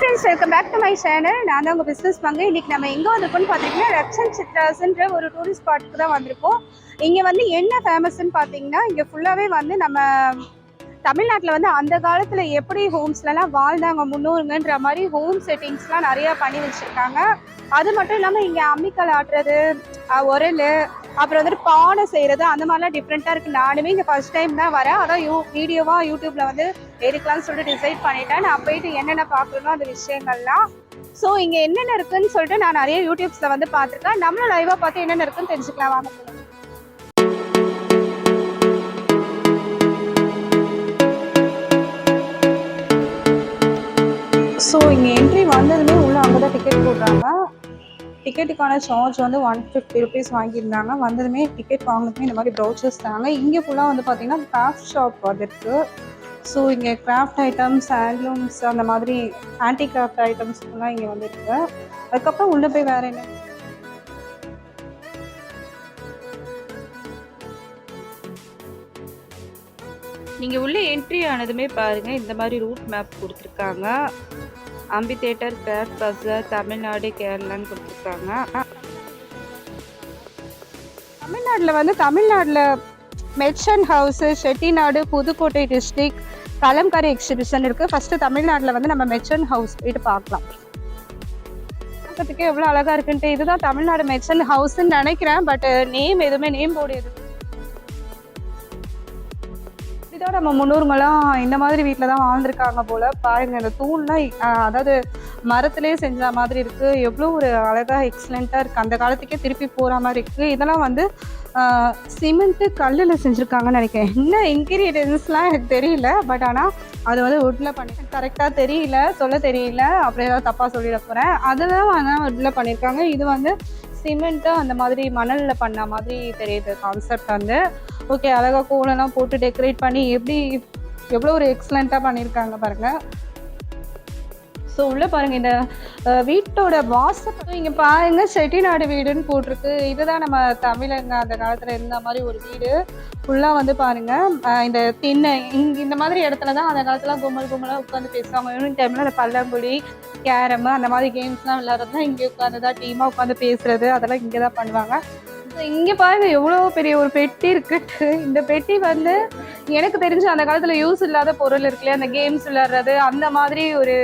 Friends welcome back to my channel நான் தான் உங்கள் பிஸ்னஸ் பங்கு. இன்றைக்கி நம்ம எங்கே வந்திருக்கோம்னு பார்த்தீங்கன்னா ரக்ஷன் சித்ராஸ்ன்ற ஒரு டூரிஸ்ட் ஸ்பாட்டுக்கு தான் வந்திருக்கோம். இங்கே வந்து என்ன ஃபேமஸ்ன்னு பார்த்தீங்கன்னா இங்கே ஃபுல்லாகவே வந்து நம்ம தமிழ்நாட்டில் வந்து அந்த காலத்தில் எப்படி ஹோம்ஸ்லலாம் வாழ்ந்தாங்க முன்னோருங்கன்ற மாதிரி ஹோம் செட்டிங்ஸ்லாம் நிறையா பண்ணி வச்சுருக்காங்க. அது மட்டும் இல்லாமல் இங்கே அம்மிக்கல் ஆட்டுறது உரல் அப்புறம் வந்துட்டு பானை செய்கிறது அந்த மாதிரிலாம் டிஃப்ரெண்ட்டாக இருக்குது நானுமே இங்கே ஃபர்ஸ்ட் டைம் தான் வரேன். அதான் யூ வீடியோவாக யூடியூப்பில் வந்து எடுக்கலாம்னு சொல்லிட்டு டிசைட் பண்ணிட்டேன். நான் போயிட்டு என்னென்ன பார்க்கணும் அந்த விஷயங்கள்லாம். ஸோ இங்கே என்னென்ன இருக்குன்னு சொல்லிட்டு நான் நிறைய யூடியூப்ஸில் வந்து பார்த்துருக்கேன். நம்மளும் லைவாக பார்த்து என்னென்ன இருக்குன்னு தெரிஞ்சுக்கலாம். வாங்க. ஸோ இங்கே என்ட்ரி வந்ததுமே உள்ளே அங்கே தான் டிக்கெட் போடுறாங்க டிக்கெட்டுக்கான சார்ஜ் வந்து ஒன் ஃபிஃப்டி ருபீஸ் வாங்கியிருந்தாங்க. வந்ததுமே டிக்கெட் வாங்கினதுமே இந்த மாதிரி ப்ரௌச்சர்ஸ் தாங்க. இங்கே ஃபுல்லாக வந்து பார்த்தீங்கன்னா கிராஃப்ட் ஷாப் வந்துருக்கு ஸோ இங்கே கிராஃப்ட் ஐட்டம்ஸ் ஹேண்ட்லூம்ஸ் அந்த மாதிரி ஆன்டி கிராஃப்ட் ஐட்டம்ஸ் ஃபுல்லாக இங்கே வந்துருக்கு அதுக்கப்புறம் உள்ளே போய் வேறு என்ன? நீங்கள் உள்ளே என்ட்ரி ஆனதுமே பாருங்கள் இந்த மாதிரி ரூட் மேப் கொடுத்துருக்காங்க. Amphitheatre craft bazaar Tamil Nadu கேரளான்னு கொடுத்துருக்காங்க. தமிழ்நாட்டில் வந்து தமிழ்நாட்டில் மெட்ஷன் house Chettinad Pudukkottai district Kalamkari exhibition இருக்குது ஃபஸ்ட்டு தமிழ்நாட்டில் வந்து நம்ம மெச்சன் ஹவுஸ் போயிட்டு பார்க்கலாம். பார்க்கறதுக்கே எவ்வளோ அழகாக இருக்குன்ட்டு. இதுதான் தமிழ்நாடு மெச்சன் ஹவுஸ்ன்னு நினைக்கிறேன். பட் நேம் uh, எதுவுமே நேம் போர்டு எதுவும் இதுதான் நம்ம முன்னோருங்களாம் இந்த மாதிரி வீட்டில் தான் வாழ்ந்திருக்காங்க போல. பாருங்க இந்த தூண்லாம் அதாவது மரத்திலே செஞ்ச மாதிரி இருக்கு. எவ்வளோ ஒரு அழகாக எக்ஸலண்ட்டாக இருக்கு. அந்த காலத்துக்கே திருப்பி போகிற மாதிரி இருக்கு. இதெல்லாம் வந்து சிமெண்ட்டு கல்லில் செஞ்சுருக்காங்கன்னு நினைக்கிறேன். என்ன இன்க்ரீடியன்ஸ்லாம் எனக்கு தெரியல. பட் ஆனால் அது வந்து வுட்டில் பண்ணி கரெக்டாக தெரியல சொல்ல தெரியல. அப்புறம் ஏதாவது தப்பாக சொல்லிட போகிறேன் அதெல்லாம் ஆனால் வுட்டில் பண்ணியிருக்காங்க இது வந்து சிமெண்ட்டு அந்த மாதிரி மணலில் பண்ண மாதிரி தெரியுது கான்செப்ட் வந்து. ஓகே அழகாக கோலம்லாம் போட்டு டெக்கரேட் பண்ணி எப்படி எவ்வளோ ஒரு எக்ஸலண்ட்டாக பண்ணியிருக்காங்க பாருங்கள் ஸோ உள்ளே பாருங்க இந்த வீட்டோட வாசப்பம் இங்கே பாருங்க செட்டிநாடு வீடுன்னு போட்டிருக்கு. இதுதான் நம்ம தமிழங்க அந்த காலத்தில் இருந்த மாதிரி ஒரு வீடு. ஃபுல்லாக வந்து பாருங்க இந்த திண்ணை இங்கே இந்த மாதிரி இடத்துல தான் அந்த காலத்தில் கும்பல் கும்பலாக உட்காந்து பேசுவாங்க. ஈவினிங் டைமில் அந்த பல்லாங்குழி கேரம் அந்த மாதிரி கேம்ஸ்லாம் விளையாடுறது தான் இங்கே உட்காந்து தான் டீமாக உட்காந்து பேசுறது. அதெல்லாம் இங்கே தான் பண்ணுவாங்க. ஸோ இங்கே பாருங்க எவ்வளோ பெரிய ஒரு பெட்டி இருக்கு. இந்த பெட்டி வந்து எனக்கு தெரிஞ்சு அந்த காலத்தில் யூஸ் இல்லாத பொருள் இருக்குல்லையா அந்த கேம்ஸ் விளையாடுறது அந்த மாதிரி ஒரு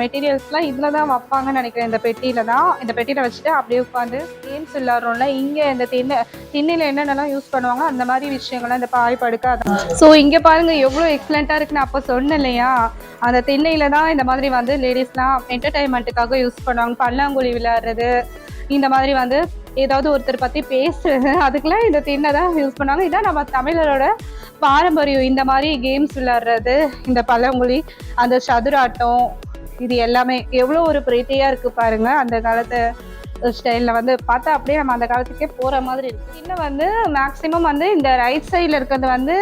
மெட்டீரியல்ஸ்லாம் இதில் தான் வைப்பாங்கன்னு நினைக்கிறேன். இந்த பெட்டியில் தான் இந்த பெட்டியில் வச்சுட்டு அப்படியே உட்காந்து கேம்ஸ் விளாட்றோம்ல இங்கே இந்த திண்ணை திண்ணையில் என்னென்னலாம் யூஸ் பண்ணுவாங்க அந்த மாதிரி விஷயங்கள்லாம் இந்த பாய் படுக்காது ஸோ இங்கே பாருங்கள் எவ்வளோ எக்ஸலண்ட்டாக இருக்குன்னு அப்போ சொன்னேன் இல்லையா அந்த திண்ணையில் தான் இந்த மாதிரி வந்து லேடிஸ்லாம் என்டர்டைன்மெண்ட்டுக்காக யூஸ் பண்ணுவாங்க. பல்லாங்குழி விளையாடுறது இந்த மாதிரி வந்து ஏதாவது ஒருத்தர் பற்றி பேசுறது அதுக்கெல்லாம் இந்த திண்ணை தான் யூஸ் பண்ணுவாங்க. இதான் நம்ம தமிழரோட பாரம்பரியம். இந்த மாதிரி கேம்ஸ் விளையாடுறது இந்த பழங்குழி அந்த சதுராட்டம் இது எல்லாமே எவ்வளோ ஒரு பிரீத்தியாக இருக்குது பாருங்க. அந்த காலத்து ஸ்டைலில் வந்து பார்த்தா அப்படியே நம்ம அந்த காலத்துக்கே போகிற மாதிரி இருக்குது இன்னும் வந்து மேக்ஸிமம் வந்து இந்த ரைட் சைடில் இருக்கிறது வந்து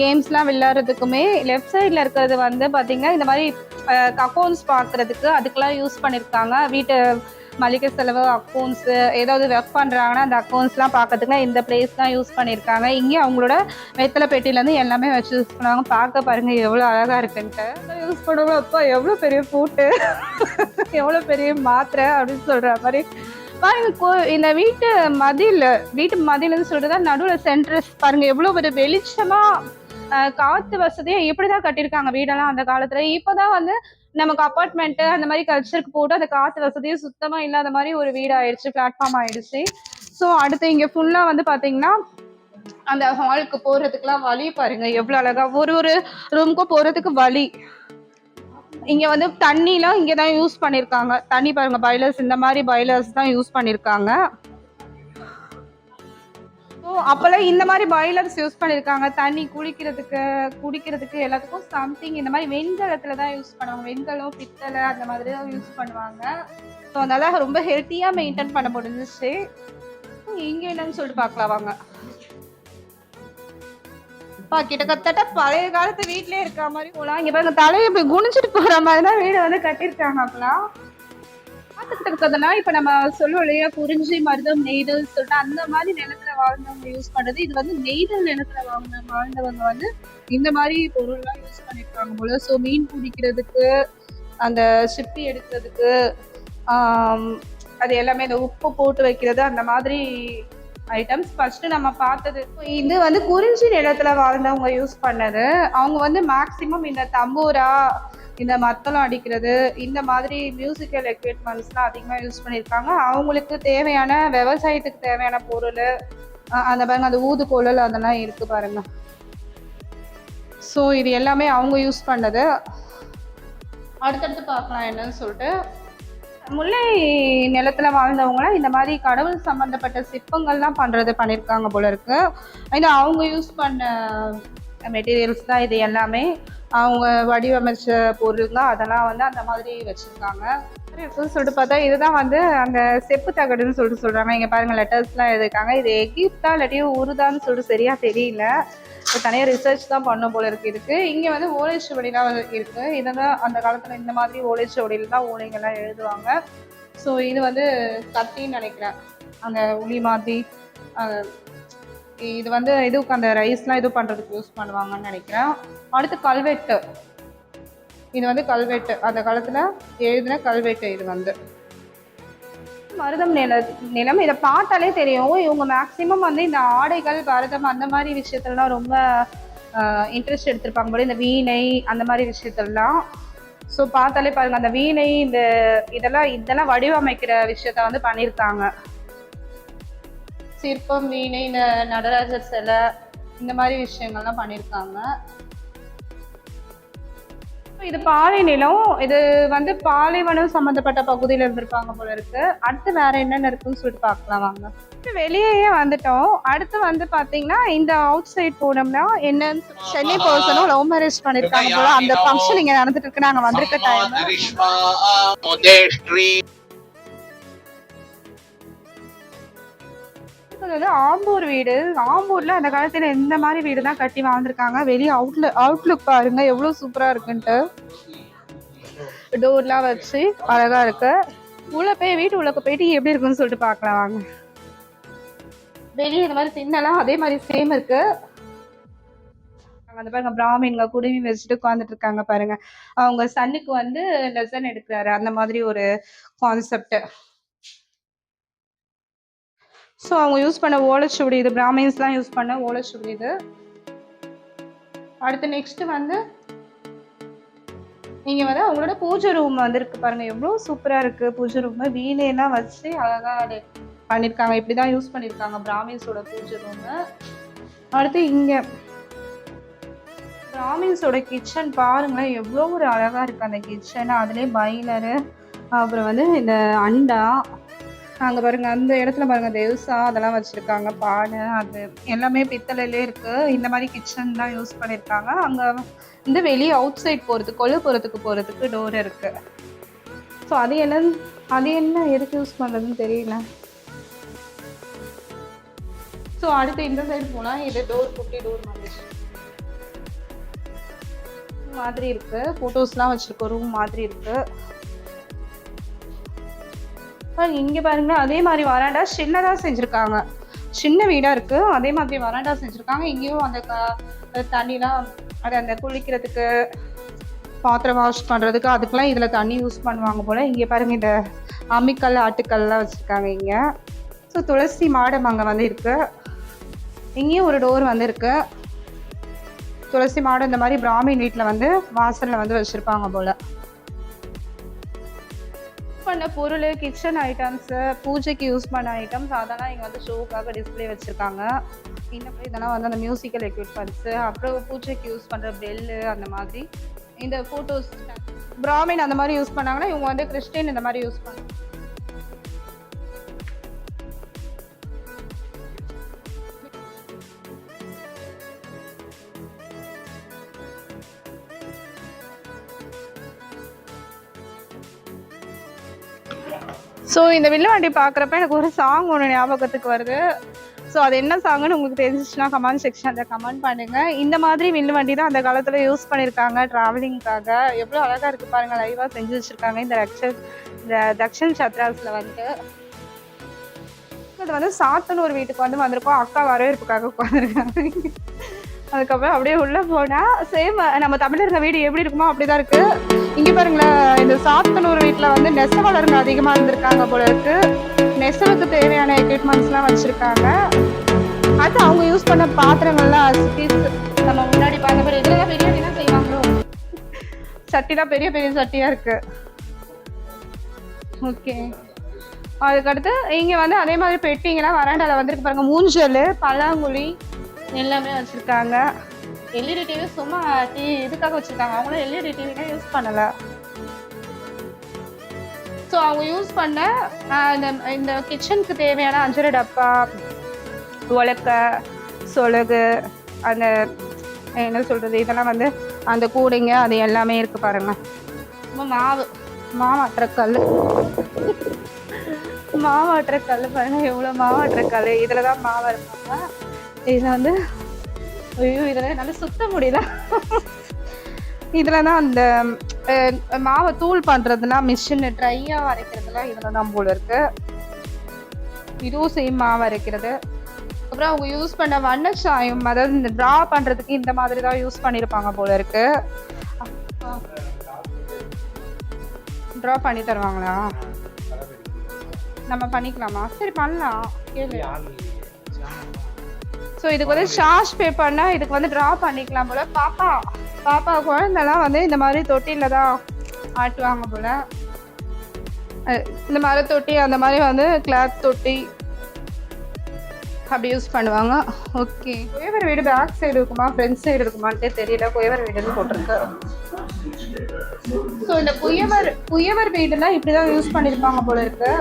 கேம்ஸ்லாம் விளையாடுறதுக்குமே லெஃப்ட் சைடில் இருக்கிறது வந்து பார்த்திங்கன்னா இந்த மாதிரி அக்கௌண்ட்ஸ் பார்க்குறதுக்கு அதுக்கெலாம் யூஸ் பண்ணியிருக்காங்க வீட்டு மளிகை செலவு அக்கௌண்ட்ஸு ஏதாவது ஒர்க் பண்ணுறாங்கன்னா அந்த அக்கௌண்ட்ஸ்லாம் பார்க்கறதுக்குலாம் இந்த பிளேஸ் தான் யூஸ் பண்ணியிருக்காங்க இங்கே அவங்களோட வெத்தலை பெட்டியிலேருந்து எல்லாமே வச்சு யூஸ் பண்ணுவாங்க. பார்க்க பாருங்க எவ்வளோ அழகாக இருக்குன்ட்டு. யூஸ் பண்ணுவாங்க அப்பா எவ்வளோ பெரிய பூட்டு. எவ்வளோ பெரிய மாத்திரை அப்படின்னு சொல்கிற மாதிரி. பாருங்க கோ இந்த வீட்டு மதில் வீட்டு மதில்னு சொல்கிறதா நடுவில் சென்ட்ரஸ் பாருங்கள் எவ்வளோ ஒரு வெளிச்சமாக காற்று வசதியை எப்படி தான் கட்டியிருக்காங்க வீடெல்லாம் அந்த காலத்தில். இப்போ தான் வந்து நமக்கு அப்பார்ட்மெண்ட்டு அந்த மாதிரி கல்ச்சருக்கு போட்டு அந்த காற்று வசதியும் சுத்தமாக இல்லாத மாதிரி ஒரு வீடு ஆயிடுச்சு பிளாட்ஃபார்ம் ஆயிடுச்சு. ஸோ அடுத்து இங்கே ஃபுல்லாக வந்து பார்த்தீங்கன்னா அந்த ஹாலுக்கு போகிறதுக்குலாம் வழி பாருங்க எவ்வளோ அழகா. ஒரு ஒரு ரூமுக்கும் போகிறதுக்கு வழி. இங்கே வந்து தண்ணிலாம் இங்கே தான் யூஸ் பண்ணியிருக்காங்க தண்ணி பாருங்க பாய்லர்ஸ் இந்த மாதிரி பாய்லர்ஸ் தான் யூஸ் பண்ணியிருக்காங்க ஸோ அப்போல்லாம் இந்த மாதிரி பாய்லர்ஸ் யூஸ் பண்ணியிருக்காங்க தண்ணி குளிக்கிறதுக்கு குடிக்கிறதுக்கு எல்லாத்துக்கும் சம்திங் இந்த மாதிரி வெண்கலத்தில் தான் யூஸ் பண்ணுவாங்க. வெண்கலம் பித்தளை அந்த மாதிரி தான் யூஸ் பண்ணுவாங்க. ஸோ அதனால் ரொம்ப ஹெல்த்தியாக மெயின்டைன் பண்ண முடிஞ்சிச்சு. இங்கே என்னன்னு சொல்லிட்டு பார்க்கலாம் வாங்க. பா கிட்டத்தட்ட பழைய காலத்து வீட்லயே இருக்க மாதிரி போலாம். இங்க பாருங்க தலையை இப்படி குனிச்சிட்டு போற மாதிரி தான் வீடு வந்து கட்டியிருக்காங்க அப்பெல்லாம் பார்த்துக்கிட்டு இருக்கிறதுனா இப்ப நம்ம சொல்லுவோம் இல்லையா? குறிஞ்சி மருதம் நெய்தல் சொல்லிட்டு அந்த மாதிரி நிலத்துல வாழ்ந்தவங்க யூஸ் பண்றது. இது வந்து நெய்தல் நிலத்துல வாழ்ந்த வாழ்ந்தவங்க வந்து இந்த மாதிரி பொருள்லாம் யூஸ் பண்ணிருக்காங்க போல. ஸோ மீன் பிடிக்கிறதுக்கு அந்த சிப்பி எடுக்கிறதுக்கு அது எல்லாமே இந்த உப்பு போட்டு வைக்கிறது அந்த மாதிரி ஐட்டம்ஸ் ஃபர்ஸ்ட் நம்ம பார்த்தது இது வந்து குறிஞ்சி நிலத்துல வாழ்ந்தவங்க யூஸ் பண்ணது. அவங்க வந்து மேக்சிமம் இந்த தம்பூரா இந்த மத்தளம் அடிக்கிறது இந்த மாதிரி மியூசிக்கல் எக்யூப்மெண்ட்ஸ்லாம் அதிகமாக யூஸ் பண்ணியிருக்காங்க. அவங்களுக்கு தேவையான விவசாயத்துக்கு தேவையான பொருள் அந்த பாருங்க அந்த ஊதுகோலல் அதெல்லாம் இருக்கு பாருங்க. ஸோ இது எல்லாமே அவங்க யூஸ் பண்ணது. அடுத்தடுத்து பார்க்கலாம் என்னன்னு சொல்லிட்டு. முல்லை நிலத்தில் வாழ்ந்தவங்களாம் இந்த மாதிரி கடவுள் சம்மந்தப்பட்ட சிற்பங்கள்லாம் பண்ணுறது பண்ணியிருக்காங்க போல இருக்கு. இது அவங்க யூஸ் பண்ண மெட்டீரியல்ஸ் தான் இது எல்லாமே. அவங்க வடிவமைச்ச பொருளுங்க அதெல்லாம் வந்து அந்த மாதிரி வச்சுருக்காங்க. சொல்லிட்டு பார்த்தா இதுதான் வந்து அந்த செப்பு தகடுன்னு சொல்லிட்டு சொல்கிறாங்க இங்கே பாருங்க லெட்டர்ஸ்லாம் எழுதிருக்காங்க இது எகிப்தா இல்லாட்டியும் உருதான்னு சொல்லிட்டு சரியாக தெரியல. இப்போ தனியாக ரிசர்ச் தான் பண்ணும் போல இருக்கு. இதுக்கு இங்கே வந்து ஓலைச்சுவடிலாம் இருக்கு. இதெல்லாம் அந்த காலத்தில் இந்த மாதிரி ஓலைச்சுவடியில் தான் ஓலைகள்லாம் எழுதுவாங்க. ஸோ இது வந்து கத்தின்னு நினைக்கிறேன். அந்த உளி மாதிரி இது வந்து இதுக்கு அந்த ரைஸ்லாம் இது பண்ணுறதுக்கு யூஸ் பண்ணுவாங்கன்னு நினைக்கிறேன். அடுத்து கல்வெட்டு. இது வந்து கல்வெட்டு. அந்த காலத்தில் எழுதின கல்வெட்டு இது வந்து. மருதம் நில நிலம். இதை பார்த்தாலே தெரியும். இவங்க மேக்சிமம் வந்து இந்த ஆடைகள் பரதம் அந்த மாதிரி விஷயத்துலலாம் ரொம்ப இன்ட்ரெஸ்ட் எடுத்திருப்பாங்க போல. இந்த வீணை அந்த மாதிரி விஷயத்துலலாம். ஸோ பார்த்தாலே பாருங்க அந்த வீணை இந்த இதெல்லாம் இதெல்லாம் வடிவமைக்கிற விஷயத்த வந்து பண்ணியிருக்காங்க சிற்பம் வீணை இந்த நடராஜர் சிலை இந்த மாதிரி விஷயங்கள்லாம் பண்ணியிருக்காங்க. இது பாலை நிலம் இது வந்து பாலைவனம் சம்மந்தப்பட்ட பகுதியில் இருந்திருப்பாங்க போல இருக்கு. அடுத்து வேற என்னென்ன இருக்குன்னு சொல்லிட்டு பார்க்கலாம் வாங்க. வெளியேயே வந்துட்டோம். அடுத்து வந்து பாத்தீங்கன்னா இந்த அவுட் சைட் போனோம்னா என்னன்னு சென்னை பர்சனும் லவ் மேரேஜ் பண்ணிருக்காங்க போல. அந்த ஃபங்க்ஷன் இங்க நடந்துட்டு இருக்கு. நாங்க வந்திருக்க டைம் Grishma வந்து ஆம்பூர் வீடு. ஆம்பூர்ல அந்த காலத்துல இந்த மாதிரி வீடு தான் கட்டி வாழ்ந்துருக்காங்க. வெளியே அவுட்ல அவுட்லுக் பாருங்க எவ்வளவு சூப்பரா இருக்குன்ட்டு. டோர்லாம் வச்சு அழகா இருக்கு. உள்ள போய் வீட்டு உள்ள போயிட்டு எப்படி இருக்குன்னு சொல்லிட்டு பார்க்கலாம் வாங்க. வெளியே இந்த மாதிரி திண்ணலாம் அதே மாதிரி சேம் இருக்கு. அந்த பாருங்க பிராமின்ங்க குடுமி வச்சுட்டு உட்காந்துட்டு இருக்காங்க பாருங்க. அவங்க சன்னுக்கு வந்து லெசன் எடுக்கிறாரு. அந்த மாதிரி ஒரு கான்செப்ட் ஸோ அவங்க யூஸ் பண்ண ஓலைச்சுவடி இது பிராமின்ஸ்லாம் யூஸ் பண்ண ஓலைச்சுவடி இது. அடுத்து நெக்ஸ்ட் வந்து நீங்க வந்து அவங்களோட பூஜை ரூம் வந்து இருக்கு பாருங்க. எவ்வளோ சூப்பரா இருக்கு. பூஜை ரூம் வீணையெல்லாம் வச்சு அழகா பண்ணிருக்காங்க. இப்படிதான் யூஸ் பண்ணியிருக்காங்க பிராமின்ஸோட பூஜை ரூம் அடுத்து இங்க பிராமின்ஸோட கிச்சன் பாருங்களேன். எவ்வளோ ஒரு அழகா இருக்கு அந்த கிச்சன் அதுலேயே பைலரு அப்புறம் வந்து இந்த அண்டா அங்கே பாருங்க அந்த இடத்துல பாருங்க தேவசா அதெல்லாம் வச்சுருக்காங்க பானை அது எல்லாமே பித்தளையிலே இருக்கு. இந்த மாதிரி கிச்சன் தான் யூஸ் பண்ணியிருக்காங்க அங்கே வந்து வெளியே அவுட் சைட் போகிறதுக்கு கொல்லு போகிறதுக்கு போகிறதுக்கு டோர் இருக்கு. ஸோ அது என்ன அது என்ன எதுக்கு யூஸ் பண்ணுறதுன்னு தெரியல. ஸோ அடுத்து இந்த சைடு போனால் இது டோர் குட்டி டோர் மாதிரி. மாதிரி இருக்கு. ஃபோட்டோஸ்லாம் வச்சுருக்கோம் ரூம் மாதிரி இருக்கு. இங்க பாருங்கன்னா அதே மாதிரி வராண்டா சின்னதா செஞ்சிருக்காங்க. சின்ன வீடா இருக்கு. அதே மாதிரி வராண்டா செஞ்சிருக்காங்க. இங்கேயும் அந்த க- தண்ணிலாம் அது அந்த குளிக்கிறதுக்கு பாத்திரம் வாஷ் பண்றதுக்கு அதுக்கெல்லாம் இதுல தண்ணி யூஸ் பண்ணுவாங்க போல. இங்க பாருங்க இந்த அம்மிக்கல் ஆட்டுக்கல்லாம் வச்சிருக்காங்க இங்க. ஸோ துளசி மாடம் அங்க வந்து இருக்கு. இங்கேயும் ஒரு டோர் வந்து இருக்கு. துளசி மாடம் இந்த மாதிரி பிராமின் வீட்டில் வந்து வாசலில் வந்து வச்சுருப்பாங்க போல். பண்ண பொருள் கிச்சன் ஐட்டம்ஸு பூஜைக்கு யூஸ் பண்ண ஐட்டம்ஸ் அதெல்லாம் இங்கே வந்து ஷோக்காக டிஸ்ப்ளே வச்சுருக்காங்க. இன்னும் இதெல்லாம் வந்து அந்த மியூசிக்கல் எக்யூப்மெண்ட்ஸு அப்புறம் பூஜைக்கு யூஸ் பண்ணுற பெல்லு அந்த மாதிரி. இந்த ஃபோட்டோஸ் பிராமின் அந்த மாதிரி யூஸ் பண்ணாங்கன்னா இவங்க வந்து கிறிஸ்டின் இந்த மாதிரி யூஸ் பண்ண ஸோ இந்த வில்லுவாண்டி பார்க்குறப்ப எனக்கு ஒரு சாங் ஒன்று ஞாபகத்துக்கு வருது. ஸோ அது என்ன சாங்னு உங்களுக்கு தெரிஞ்சிச்சுன்னா கமெண்ட் செக்ஷனில் கமெண்ட் பண்ணுங்க. இந்த மாதிரி வில்லுவண்டி தான் அந்த காலத்தில் யூஸ் பண்ணியிருக்காங்க ட்ராவலிங்காக எவ்வளோ அழகாக இருக்குது பாருங்க லைவாக செஞ்சு வச்சுருக்காங்க இந்த ரக்ஷன் இந்த தக்ஷன் சத்ராஸில் வந்து இது வந்து சாத்தனூர் வீட்டுக்கு வந்து வந்திருக்கோம். அக்கா வரவேற்புக்காக உட்காந்துருக்காங்க அதுக்கப்புறம் அப்படியே உள்ள போனா சேம் நம்ம தமிழருங்க வீடு எப்படி இருக்குமோ அப்படிதான் இருக்கு. இங்க பாருங்களேன் இந்த சாத்தனூர் வீட்டுல வந்து நெசவாளருங்க அதிகமா இருந்திருக்காங்க போல இருக்கு. நெசவுக்கு தேவையான எக்யூப்மெண்ட்ஸ் எல்லாம் வச்சிருக்காங்க. அது அவங்க யூஸ் பண்ண பாத்திரங்கள்லாம் நம்ம முன்னாடி பார்த்த மாதிரி இதுல பிரியாணி தான் செய்வாங்களோ? சட்டிலாம் பெரிய பெரிய சட்டியா இருக்கு. ஓகே அதுக்கடுத்து இங்க வந்து அதே மாதிரி பெட்டிங்கெல்லாம் வராண்டால வந்திருக்கு பாருங்க மூஞ்சல் பல்லாங்குழி எல்லாமே வச்சிருக்காங்க. எல்இடி டிவி சும்மா டி இதுக்காக வச்சிருக்காங்க. அவங்களும் எல்இடி டிவிலாம் யூஸ் பண்ணல. ஸோ அவங்க யூஸ் பண்ண இந்த இந்த கிச்சனுக்கு தேவையான அஞ்சரை டப்பா உலக்க சொலகு அந்த என்ன சொல்றது இதெல்லாம் வந்து அந்த கூடைங்க அது எல்லாமே இருக்கு பாருங்க. மாவு மாவாட்டுற கல் மாவாட்டுற கல் பாருங்க எவ்வளோ மாவாட்டுற கல் இதில் தான் மாவு இருப்பாங்க இதில் வந்து ஐயோ இதில் என்னால் சுத்த முடியல. இதில் தான் அந்த மாவை தூள் பண்ணுறதுனா மிஷின் ட்ரையாக வரைக்கிறதுலாம் இதில் தான் போல இருக்கு. இதுவும் சேம் மாவு அரைக்கிறது. அப்புறம் அவங்க யூஸ் பண்ண வண்ண சாயம் அதாவது இந்த ட்ரா பண்ணுறதுக்கு இந்த மாதிரி தான் யூஸ் பண்ணியிருப்பாங்க போல இருக்கு. ட்ரா பண்ணி தருவாங்களா? நம்ம பண்ணிக்கலாமா? சரி பண்ணலாம். கேளு. ஸோ இதுக்கு வந்து ஷார்ஷ் பேப்பர்னா இதுக்கு வந்து ட்ரா பண்ணிக்கலாம் போல. பாப்பா பாப்பா குழந்தைலாம் வந்து இந்த மாதிரி தொட்டியில் தான் ஆட்டுவாங்க போல. இந்த மாதிரி தொட்டி அந்த மாதிரி வந்து கிளாத் தொட்டி அப்படி யூஸ் பண்ணுவாங்க. ஓகே குயவர் வீடு பேக் சைடு இருக்குமா ஃப்ரண்ட் சைடு இருக்குமான்ட்டே தெரியல. குயவர் வீடுன்னு போட்டிருக்கு. ஸோ இந்த குயவர் குயவர் வீடுலாம் இப்படி தான் யூஸ் பண்ணியிருப்பாங்க போல இருக்கு.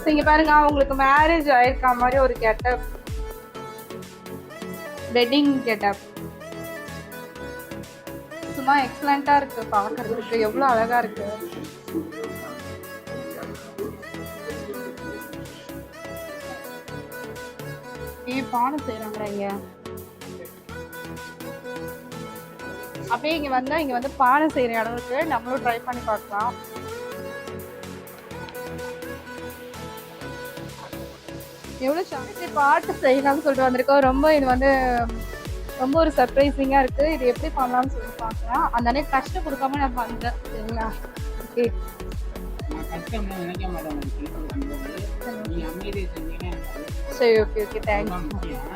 ஸோ இங்கே பாருங்க அவங்களுக்கு மேரேஜ் ஆயிருக்க மாதிரி ஒரு கெட்டப் வெட்டிங் கெட்டப் சும்மா எக்ஸலண்ட்டாக இருக்கு பார்க்கறதுக்கு எவ்வளோ அழகா இருக்கு. ஏ பானை செய்கிறாங்களா இங்கே. அப்படியே இங்க வந்தா இங்க வந்து பானை செய்யற இடம் இருக்கு நம்மளும் ட்ரை பண்ணி பார்க்கலாம். எவ்வளோ சான்ஸ் பாட்டு செய்யலாம்னு சொல்லிட்டு வந்திருக்கோம். ரொம்ப இது வந்து ரொம்ப ஒரு சர்ப்ரைசிங்காக இருக்கு. இது எப்படி பண்ணலாம்னு சொல்லி பார்க்கலாம். அந்த அன்னைக்கு கஷ்டம் கொடுக்காம நான் பண்ணுறேன் சரிங்களா? ஓகே கஷ்டம்லாம் நினைக்க மாட்டேன். சரி ஓகே ஓகே தேங்க்ஸ்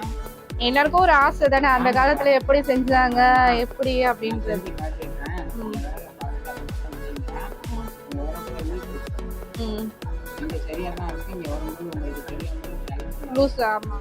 எல்லாருக்கும் ஒரு ஆசை தானே? அந்த காலத்துல எப்படி செஞ்சாங்க? எப்படி அப்படின்றது. Fusama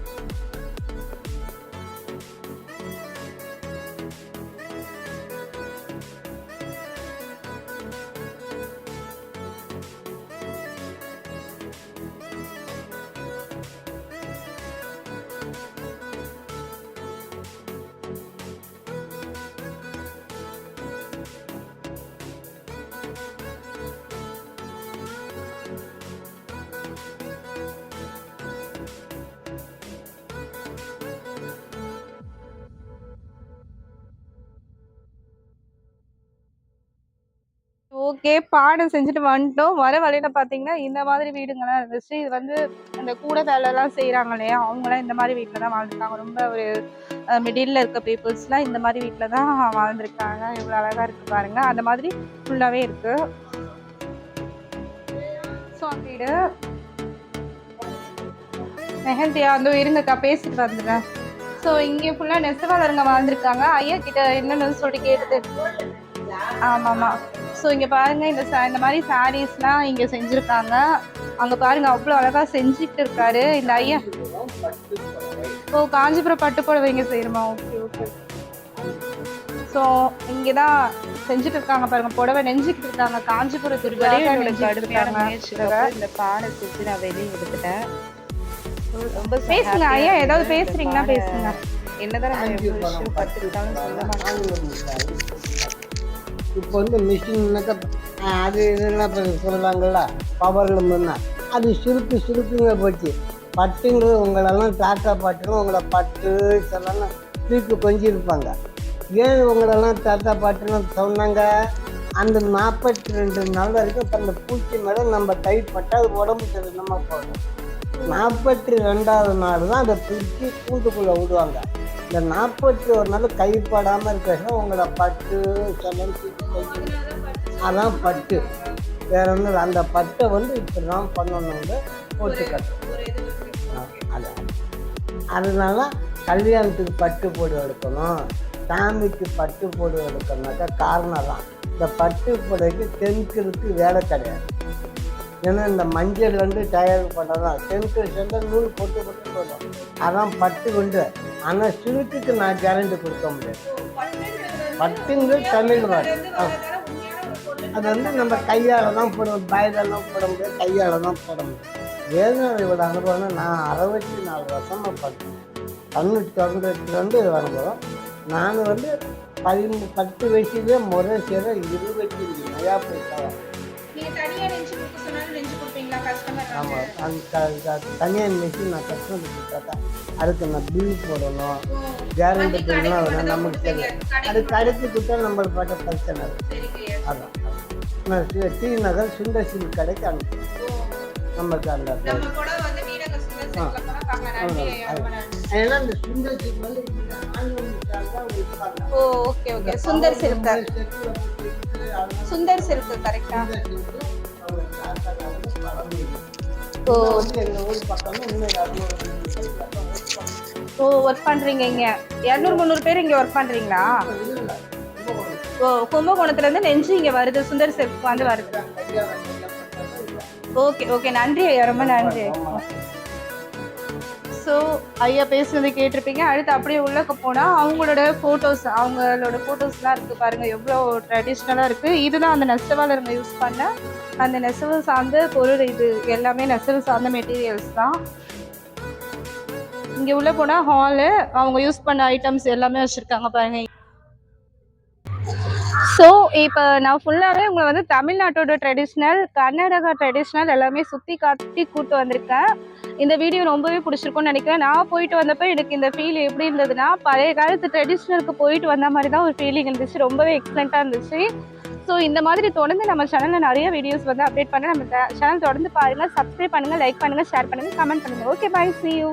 ஓகே பாடம் செஞ்சுட்டு வந்துட்டோம் வர வழியில பார்த்தீங்கன்னா இந்த மாதிரி வீடுங்கெல்லாம் இருந்துச்சு. இது வந்து அந்த கூட வேலைலாம் செய்கிறாங்க இல்லையா? அவங்களாம் இந்த மாதிரி வீட்டில் தான் வாழ்ந்துருக்காங்க. ரொம்ப ஒரு மிடில் இருக்க பீப்புள்ஸ்லாம் இந்த மாதிரி வீட்டில் தான் வாழ்ந்துருக்காங்க. இவ்வளோ அழகாக இருக்குது பாருங்க. அந்த மாதிரி ஃபுல்லாகவே இருக்கு. ஸோ அந்த வீடு. மெஹந்தியா வந்து இருங்கக்கா பேசிட்டு வந்துடுறேன். ஸோ இங்கே ஃபுல்லாக நெசவாளருங்க வாழ்ந்துருக்காங்க. ஐயா கிட்ட என்னன்னு சொல்லிட்டு ஆமாம் ஆமாம் ஸோ இங்கே பாருங்க இந்த sa- இந்த மாதிரி சாரீஸ்லாம் இங்கே செஞ்சுருக்காங்க. அங்கே பாருங்க அவ்வளோ அழகாக செஞ்சுட்டு இருக்காரு. இந்த ஐயா. ஓ காஞ்சிபுரம் பட்டு புடவை இங்கே செய்யணுமா? Okay okay. ஸோ இங்கே தான் செஞ்சுட்டு இருக்காங்க பாருங்க. புடவை நெஞ்சுக்கிட்டு இருக்காங்க. முயற்சிக்கு அப்புறம் இந்த பானை செஞ்சு நான் வெளியே எடுத்துட்டேன். ரொம்ப ச- பேசுங்க ஐயா. ஏதாவது பேசுறீங்கன்னா பேசுங்க. என்னதான் நம்ம விஷயம் கத்துக்கிட்டாலும் சொல்ல மாட்டோம். இப்போ வந்து மிஷின்னாக்கா அது இதெல்லாம் சொல்கிறாங்கள்ல சொல்கிறாங்கல்ல பவரில் அது சுருக்கு சுருக்குங்க போச்சு. பட்டுங்கிறது உங்களெல்லாம் தாத்தா பாட்டுங்க உங்களை பட்டு சொல்லலாம் தூக்கி கொஞ்சிருப்பாங்க. ஏன் உங்களெல்லாம் தாத்தா பாட்டுன்னு சொன்னாங்க? அந்த நாற்பத்தி ரெண்டு நாள் வரைக்கும் இப்போ அந்த பூச்சி மேலே நம்ம கை பட்டால் அது உடம்பு நம்ம போகும் நாற்பத்தி ரெண்டாவது நாள் தான் அதை பிரித்து கூண்டுக்குள்ளே விடுவாங்க. இந்த நாற்பத்தி ஒரு நாள் கைப்படாமல் இருக்கிறதுனா உங்களை பட்டு செலவு அதான் பட்டு. வேற ஒன்றும் இல்லை. அந்த பட்டை வந்து இப்படி தான் பண்ணணுங்க போட்டுக்கட்டு அது அதனால கல்யாணத்துக்கு பட்டு போடு எடுக்கணும். சாமிக்கு பட்டு போடு எடுக்கணும்னாக்கா காரணம் தான். இந்த பட்டு புடைக்கு தென்கிற்கு வேலை கிடையாது. ஏன்னா இந்த மஞ்சள் வந்து தயார் பண்ணுறதான் தென்கு சென்ற நூல் போட்டு போட்டு போடும் அதான் பட்டு கொண்டு ஆனால் சிலுக்குக்கு நான் கேரண்டி கொடுக்க முடியாது. பட்டுங்க தமிழ் வார்த்தை அது வந்து நம்ம கையால் தான் போட பயலெல்லாம் போட முடியாது கையால் தான் போட முடியும். வேதனையோட அனுபவம் நான் அறுபத்தி நாலு வருஷமாக பட்டேன் தொண்ணூற்றி தொண்ணூற்றி இது அனுபவம் நான் வந்து பதிமூ பத்து வயசுலேயே முறை சேர இருபத்தி அஞ்சு நயா போயிட்டேன் ஆமாம் அந்த தனியார் மிஷின் நான் கஸ்டமருக்கு கேட்டேன் அதுக்கு நான் பில் போடணும் கேரண்டி பில்லாம் வேணும் நமக்கு தெரியும். அது கடைக்கு கொடுத்தா நம்மளுக்கு பட்ட பிரச்சனை. அதான். நான் டி- நகர் சில்க் கடைக்கு அனுப்பி. நமக்கு அந்த. ஏன்னா இந்த சுந்தர் சில்க் வந்து. Oh okay okay. Sundar silk. அதெல்லாம் சுந்தர் சில்க் கரெக்டா. பண்ணணும். ஓ ஒர்க் பண்றீங்க இங்க இரநூறு முந்நூறு பேர் இங்க ஒர்க். கும்பகோணம். ஓ கும்பகோணத்துல இருந்து நெஞ்சு இங்க வருது சுந்தர் சில்க் வந்து வருது. ஓகே ஓகே நன்றி ரொம்ப நன்றி. ஸோ ஐயா பேசுனது கேட்டிருப்பீங்க. அடுத்து அப்படியே உள்ளக்க போனால் அவங்களோட ஃபோட்டோஸ் அவங்களோட ஃபோட்டோஸ்லாம் இருக்குது பாருங்கள் எவ்வளோ ட்ரெடிஷ்னலாக இருக்குது இதுதான் அந்த நெசவாளருங்க யூஸ் பண்ண அந்த நெசவு சார்ந்த பொருள் இது. எல்லாமே நெசவு சார்ந்த மெட்டீரியல்ஸ் தான். இங்கே உள்ளே போனால் ஹாலு அவங்க யூஸ் பண்ண ஐட்டம்ஸ் எல்லாமே வச்சுருக்காங்க பாருங்கள் ஸோ இப்போ நான் ஃபுல்லாகவே உங்களை வந்து தமிழ்நாட்டோட ட்ரெடிஷ்னல் கர்நாடகா ட்ரெடிஷ்னல் எல்லாமே சுற்றி காட்டி கூப்பிட்டு வந்திருக்கேன். இந்த வீடியோ ரொம்பவே பிடிச்சிருக்கும்னு நினைக்கிறேன். நான் போயிட்டு வந்தப்போ எனக்கு இந்த ஃபீல் எப்படி இருந்ததுன்னா பழைய காலத்து ட்ரெடிஷ்னலுக்கு போயிட்டு வந்த மாதிரி தான் ஒரு ஃபீலிங் இருந்துச்சு. ரொம்பவே எக்ஸலண்ட்டாக இருந்துச்சு. ஸோ இந்த மாதிரி தொடர்ந்து நம்ம சேனலில் நிறைய வீடியோஸ் வந்து அப்டேட் பண்ண நம்ம சேனல் தொடர்ந்து பாருங்கள் சப்ஸ்கிரைப் பண்ணுங்கள் லைக் பண்ணுங்கள் ஷேர் பண்ணுங்கள் கமெண்ட் பண்ணுங்கள் ஓகே பை சி யூ